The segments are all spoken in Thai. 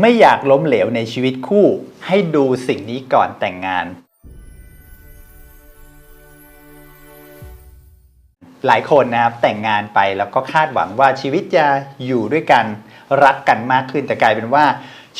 ไม่อยากล้มเหลวในชีวิตคู่ ให้ดูสิ่งนี้ก่อนแต่งงาน หลายคนนะครับแต่งงานไปแล้วก็คาดหวังว่าชีวิตจะอยู่ด้วยกันรักกันมากขึ้นแต่กลายเป็นว่า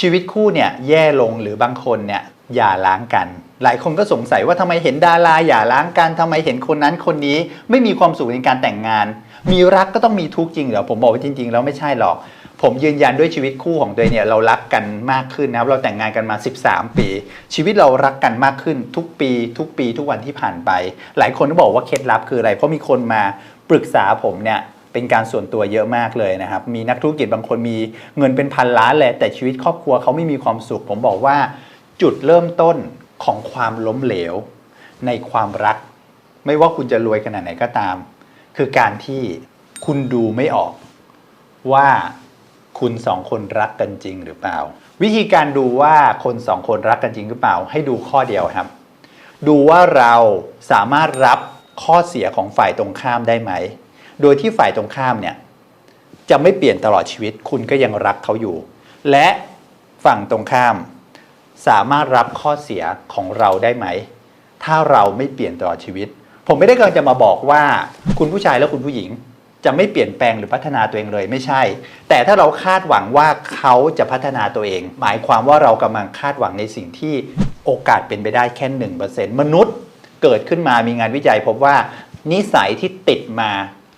ชีวิตคู่เนี่ยแย่ลงหรือบางคนเนี่ยหย่าร้างกัน หลายคนก็สงสัยว่าทำไมเห็นดาราหย่าร้างกันทำไมเห็นคนนั้นคนนี้ไม่มีความสุขในการแต่งงาน มีรักก็ต้องมีทุกข์จริงเหรอผมบอกว่าจริง ๆ แล้วไม่ใช่หรอก ผมยืนยันด้วยชีวิตคู่ของตัวเองเนี่ยเรารักกันมากขึ้นนะครับ เราแต่งงานกันมา 13 ปี ชีวิตเรารักกันมากขึ้นทุกปี ทุกปีทุกวันที่ผ่านไป หลายคนก็บอกว่าเคล็ดลับคืออะไร เพราะมีคนมาปรึกษาผมเนี่ยเป็นการส่วนตัวเยอะมากเลยนะครับ มีนักธุรกิจบางคนมีเงินเป็นพันล้านเลยแต่ชีวิตครอบครัวเขาไม่มีความสุข ผมบอกว่าจุดเริ่มต้นของความล้มเหลว ในความรัก ไม่ว่าคุณจะรวยขนาดไหนก็ตาม คือการที่คุณดูไม่ออกว่า คุณสองคนรักกันจริงหรือเปล่า วิธีการดูว่าคนสองคนรักกันจริงหรือเปล่า ให้ดูข้อเดียวครับ ดูว่าเราสามารถรับข้อเสียของฝ่ายตรงข้ามได้ไหม โดยที่ฝ่ายตรงข้ามเนี่ยจะไม่เปลี่ยนตลอดชีวิต คุณก็ยังรักเขาอยู่ และฝั่งตรงข้าม สามารถรับข้อเสียของเราได้ไหม ถ้าเราไม่เปลี่ยนตลอดชีวิต ผมไม่ได้กำลังจะมาบอกว่า คุณผู้ชายและคุณผู้หญิง จะไม่เปลี่ยนแปลงหรือพัฒนาตัวเองเลยไม่ใช่ แต่ถ้าเราคาดหวังว่าเขาจะพัฒนาตัวเอง หมายความว่าเรากำลังคาดหวังในสิ่งที่โอกาสเป็นไปได้แค่หนึ่งเปอร์เซ็นต์มนุษย์เกิดขึ้นมามีงานวิจัยพบว่านิสัยที่ติดมา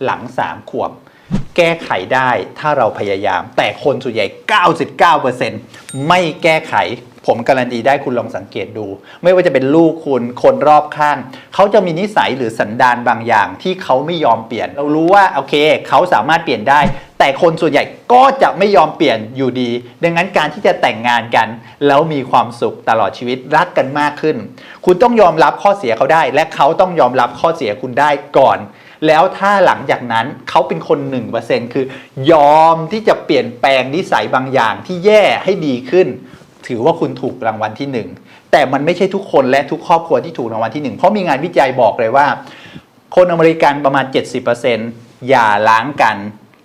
หลังสามขวบ แก้ไขได้ถ้าเราพยายาม แต่คนส่วนใหญ่ 99%ไม่แก้ไข ผมการันตีได้คุณลองสังเกตดู ไม่ว่าจะเป็นลูกคุณคนรอบข้าง เขาจะมีนิสัยหรือสันดานบางอย่างที่เขาไม่ยอมเปลี่ยน เรารู้ว่าโอเค เขาสามารถเปลี่ยนได้ แต่คนส่วนใหญ่ก็จะไม่ยอมเปลี่ยนอยู่ดี ดังนั้นการที่จะแต่งงานกัน แล้วมีความสุขตลอดชีวิตรักกันมากขึ้น คุณต้องยอมรับข้อเสียเขาได้ และเขาต้องยอมรับข้อเสียคุณได้ก่อน แล้วถ้าหลังจากนั้นเขาเป็นคน 1%คือยอมที่จะเปลี่ยนแปลงนิสัยบางอย่างที่แย่ให้ดีขึ้น ถือว่าคุณถูกรางวัลที่ 1 แต่มันไม่ใช่ทุกคนและทุกครอบครัวที่ถูกรางวัลที่ 1 เพราะมีงานวิจัยบอกเลยว่า คนอเมริกันประมาณ 70%อย่าล้างกัน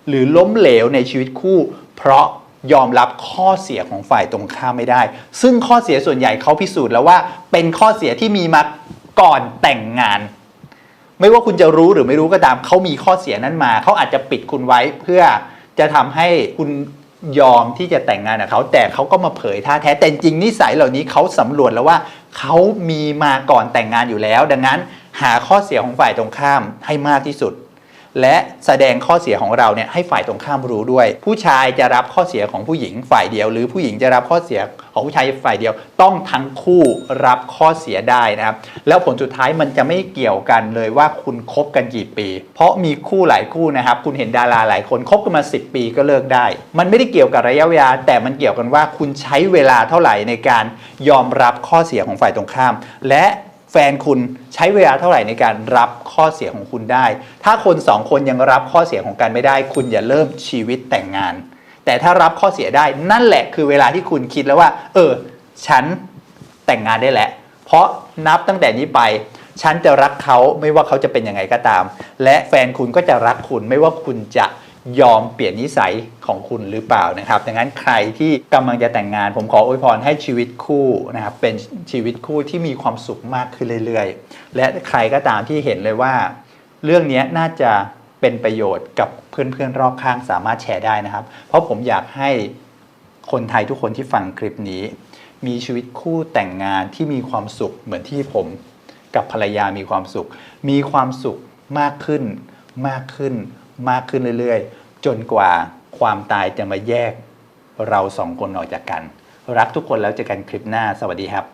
หรือล้มเหลวในชีวิตคู่ เพราะยอมรับข้อเสียของฝ่ายตรงข้ามไม่ได้ ซึ่งข้อเสียส่วนใหญ่เขาพิสูจน์แล้วว่า เป็นข้อเสียที่มีมาก่อนแต่งงาน ไม่ว่าคุณจะรู้หรือไม่รู้ก็ตามเขามีข้อเสียนั้นมา เขาอาจจะปิดคุณไว้เพื่อจะทำให้คุณยอมที่จะแต่งงานกับเขาแต่เขาก็มาเผยท่าแท้แต่จริงนิสัยเหล่านี้เขาสำรวจแล้วว่าเขามีมาก่อนแต่งงานอยู่แล้ว ดังนั้นหาข้อเสียของฝ่ายตรงข้ามให้มากที่สุด และแสดงข้อเสียของเราเนี่ยให้ฝ่ายตรงข้ามรู้ด้วย ผู้ชายจะรับข้อเสียของผู้หญิงฝ่ายเดียว หรือผู้หญิงจะรับข้อเสียของผู้ชายฝ่ายเดียว ต้องทั้งคู่รับข้อเสียได้นะครับแล้วผลสุดท้ายมันจะไม่เกี่ยวกันเลยว่าคุณคบกันกี่ปี เพราะมีคู่หลายคู่นะครับคุณเห็นดาราหลายคนคบกันมา 10 ปีก็เลิกได้ มันไม่ได้เกี่ยวกับระยะเวลาแต่มันเกี่ยวกันว่าคุณใช้เวลาเท่าไหร่ในการยอมรับข้อเสียของฝ่ายตรงข้าม และ แฟนคุณใช้เวลาเท่าไหร่ในการรับข้อเสียของคุณได้ ถ้าคนสองคนยังรับข้อเสียของกันไม่ได้ คุณอย่าเริ่มชีวิตแต่งงาน แต่ถ้ารับข้อเสียได้นั่นแหละคือเวลาที่คุณคิดแล้วว่า เออ ฉันแต่งงานได้แหละ เพราะนับตั้งแต่นี้ไป ฉันจะรักเขาไม่ว่าเขาจะเป็นยังไงก็ตาม และแฟนคุณก็จะรักคุณไม่ว่าคุณจะ ยอมเปลี่ยนนิสัยของคุณหรือเปล่านะครับ ดังนั้นใครที่กำลังจะแต่งงาน ผมขออวยพรให้ชีวิตคู่นะครับเป็นชีวิตคู่ที่มีความสุขมากขึ้นเรื่อยๆ และใครก็ตามที่เห็นเลยว่า เรื่องนี้น่าจะเป็นประโยชน์กับเพื่อนๆรอบข้างสามารถแชร์ได้นะครับ เพราะผมอยากให้คนไทยทุกคนที่ฟังคลิปนี้ มีชีวิตคู่แต่งงานที่มีความสุขเหมือนที่ผมกับภรรยามีความสุข มีความสุขมากขึ้นมากขึ้น มากขึ้นเรื่อยๆ จนกว่าความตายจะมาแยกเราสองคนออกจากกัน รักทุกคนแล้วเจอกันคลิปหน้าสวัสดีครับ